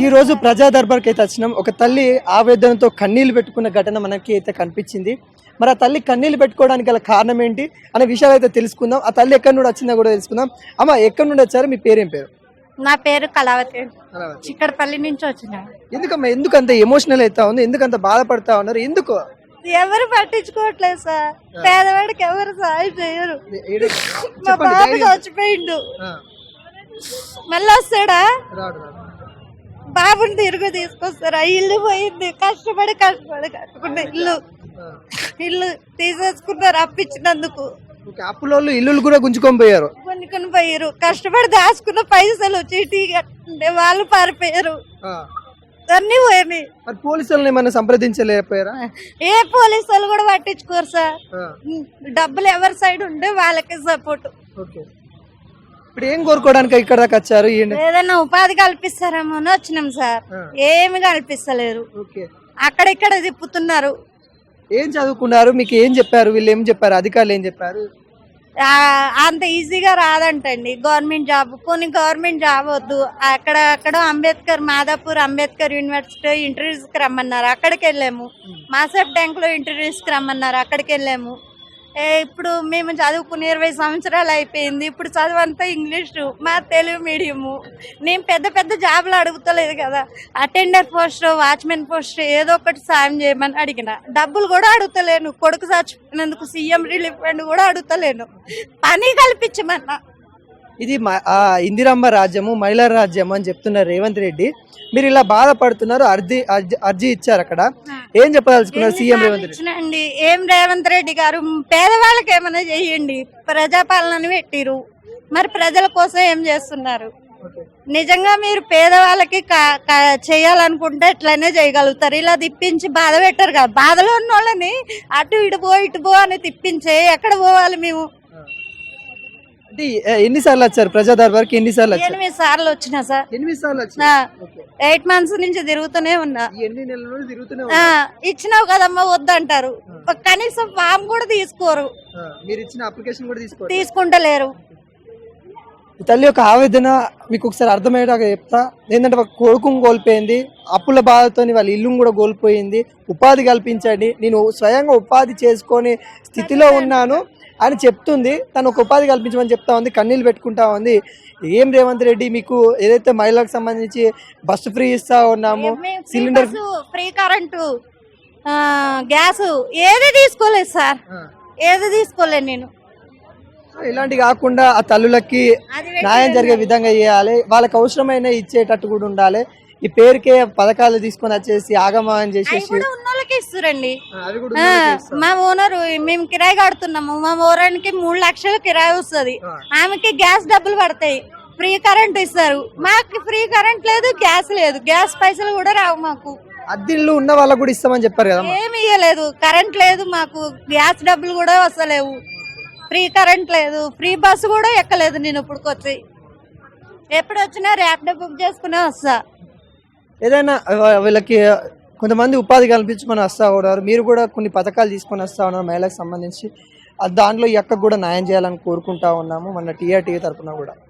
ఈ రోజు ప్రజా దర్బార్కి అయితే వచ్చినాం. ఒక తల్లి ఆవేదనతో కన్నీళ్ళు పెట్టుకున్న ఘటన మనకి అయితే కనిపించింది. మరి ఆ తల్లి కన్నీళ్ళు పెట్టుకోవడానికి గల కారణం ఏంటి అనే విషయాలు అయితే తెలుసుకుందాం. ఆ తల్లి ఎక్కడి నుండి వచ్చిందో కూడా తెలుసుకుందాం. అమ్మ ఎక్కడి నుండి వచ్చారు? మీ పేరేం పేరు? నా పేరు కళావతి. చిక్కడపల్లి నుంచి వచ్చిన. ఎందుకమ్మా ఎందుకు అంత ఎమోషనల్ అవుతా ఉంది? ఎందుకు అంత బాధపడతా ఉన్నారు? ఎందుకు? ఎవరు పట్టించుకోవట్లేదు సార్. పేదవాడికి ఎవరు సాయం చేయరు. మా బాబు. చచ్చిపోయిండు. మళ్ళీ వస్తాడా? బాబుని తిరుగు తీసుకొస్తారా. ఇల్లు పోయింది. కష్టపడి కష్టపడి కట్టుకున్న ఇల్లు. ఆ. ఇల్లు తీసేసుకున్నారు అప్పించినందుకు ఓకే, అప్పులోళ్ళు ఇల్లులు కూడా గుంజుకొని పోయారు. కొనుక్కొని పోయారు. కష్టపడి దాచుకున్న పైసలు చీటీ కట్టుండే వాళ్ళు పారిపోయారు. ఆ. అన్ని పోయినాయి. మరి పోలీసులను ఏమైనా సంప్రదించలేకపోయారా? ఏ పోలీసు వాళ్ళు కూడా పట్టించుకోరు సార్. ఆ, డబ్బులు ఎవరి సైడ్ ఉంటే వాళ్ళకి సపోర్ట్. ఓకే. ఇప్పుడు ఏం కోరుకోవడానికి ఇక్కడ దాకా వచ్చారు ఏదైనా ఉపాధి కల్పిస్తారేమో అని వచ్చినాం సార్. ఏమి కల్పిస్తలేరు. ఓకే. అక్కడిక్కడ తిప్పుతున్నారు. ఏం చదువుకున్నారు? మీకు ఏం చెప్పారు? వీళ్ళు ఏం చెప్పారు? అధికారులు ఏం చెప్పారు? అంత ఈజీగా రాదంటండి. గవర్నమెంట్ జాబ్ కొన్ని గవర్నమెంట్ జాబ్ వద్దు. అక్కడ అక్కడ అంబేద్కర్ మాదాపూర్ అంబేద్కర్ యూనివర్సిటీ ఇంటర్వ్యూస్కి రమ్మన్నారు. అక్కడికి వెళ్ళాము. మాసెఫ్ ట్యాంక్లో ఇంటర్వ్యూస్కి రమ్మన్నారు. అక్కడికి వెళ్ళాము. ఇప్పుడు మేము చదువుకుని ఇరవై సంవత్సరాలు అయిపోయింది. ఇప్పుడు చదువంతా ఇంగ్లీషు మా తెలుగు మీడియము. నేను పెద్ద పెద్ద జాబులు అడుగుతలేదు కదా. అటెండర్ పోస్ట్ వాచ్మెన్ పోస్ట్ ఏదో ఒకటి సాయం చేయమని అడిగిన. డబ్బులు కూడా అడుగుతలేను. కొడుకు చచ్చిపోయినందుకు సీఎం రిలీఫ్ ఫండ్ కూడా అడుగుతలేను. పని కల్పించమన్నా. ఇది ఇందిరమ్మ రాజ్యము మహిళా రాజ్యం అని చెప్తున్నారు రేవంత్ రెడ్డి. మీరు ఇలా బాధపడుతున్నారు అర్జీ అర్జీ- ఇచ్చారు అక్కడ. ఏం చెప్పదలుచుకున్నారు సీఎం రేవంత్ రెడ్డి? ఏం రేవంత్ రెడ్డి గారు పేదవాళ్ళకి ఏమైనా చెయ్యండి ప్రజాపాలనని పెట్టిరు. మరి ప్రజల కోసం ఏం చేస్తున్నారు. నిజంగా మీరు పేదవాళ్ళకి చేయాలనుకుంటే ఇట్లనే చేయగలుగుతారు. ఇలా తిప్పించి బాధ పెట్టరు కదా. బాధలో ఉన్న వాళ్ళని అటు ఇటు పో ఇటు పో అని తిప్పించే ఎక్కడ పోవాలి మేము? అంటే ఎన్నిసార్లు వచ్చారు? ప్రజా దర్బార్కి ఎన్నిసార్లు వచ్చారు? ఎనిమిది సార్లు వచ్చినా సార్. ఎనిమిది సార్లు నా వచ్చారు ఓకే. ఎయిట్ మంత్స్ నుంచి తిరుగుతూనే ఉన్నా. ఎన్ని నెలల నుండి తిరుగుతూనే ఆ, ఉన్నారు. ఇచ్చినావు కదమ్మా వద్దంటారు. కనీసం ఫామ్ కూడా తీసుకోరు. ఆ, మీరు ఇచ్చిన అప్లికేషన్ కూడా తీసుకోండి తీసుకుంటలేరు. ఈ తల్లి యొక్క ఆవేదన మీకు ఒకసారి అర్థమయ్యేలాగా చెప్తా. ఏంటంటే ఒక కొడుకుని కోల్పోయింది. అప్పుల బాధతో వాళ్ళ ఇల్లును కూడా కోల్పోయింది. ఉపాధి కల్పించండి. నేను స్వయంగా ఉపాధి చేసుకొని స్థితిలో ఉన్నాను. అని చెప్తుంది. తను ఒక ఉపాధి కల్పించమని చెప్తా ఉంది కన్నీళ్ళు పెట్టుకుంటా ఉంది. ఏం రేవంత్ రెడ్డి మీకు ఏదైతే మహిళలకు సంబంధించి బస్సు ఫ్రీ ఇస్తా ఉన్నాము సిలిండర్ ఫ్రీ కరెంటు గ్యాస్ ఏది తీసుకోలేదు సార్. ఏది తీసుకోలేదు నేను. ఇలాంటి కాకుండా ఆ తల్లులకి న్యాయం జరిగే విధంగా చేయాలి. వాళ్ళకి అవసరమైన ఇచ్చేటట్టు కూడా ఉండాలి. ఈ పేరుకే పథకాలు తీసుకొని వచ్చేసి ఆగమా అని అవి చేసేసి వాళ్ళకి ఇస్తురండి. మా ఓనరు మేము కిరాయి కడుతున్నాము. మా ఓనర్కి మూడు లక్షలు కిరాయి వస్తుంది. ఆమెకి గ్యాస్ డబ్బులు పడతాయి. ఫ్రీ కరెంట్ ఇస్తారు. మాకు ఫ్రీ కరెంట్ లేదు గ్యాస్ లేదు. గ్యాస్ పైసలు కూడా రావు మాకు. అద్దిల్లు ఉన్న వాళ్ళకు కూడా ఇస్తామని చెప్పారు కదా ఏమి ఇవ్వలేదు కరెంట్ లేదు మాకు. గ్యాస్ డబ్బులు కూడా వస్తలేవు. ఫ్రీ కరెంట్ లేదు. ఫ్రీ బస్సు కూడా ఎక్కలేదు నేను ఇప్పుడు వచ్చి ఎప్పుడు వచ్చినా ర్యాపిడో బుక్ చేసుకునే వస్తా. ఏదైనా వీళ్ళకి కొంతమంది ఉపాధి కల్పించుకొని వస్తా ఉన్నారు. మీరు కూడా కొన్ని పథకాలు తీసుకొని వస్తా ఉన్నారు మహిళలకు సంబంధించి. దాంట్లో ఈ అక్కకు కూడా న్యాయం చేయాలని కోరుకుంటా ఉన్నాము. మన టీఆర్టీ తరపున కూడా.